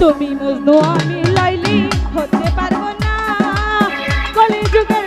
তুমি মজনু আমি লাইলি হতে পারব না। কলিযুগের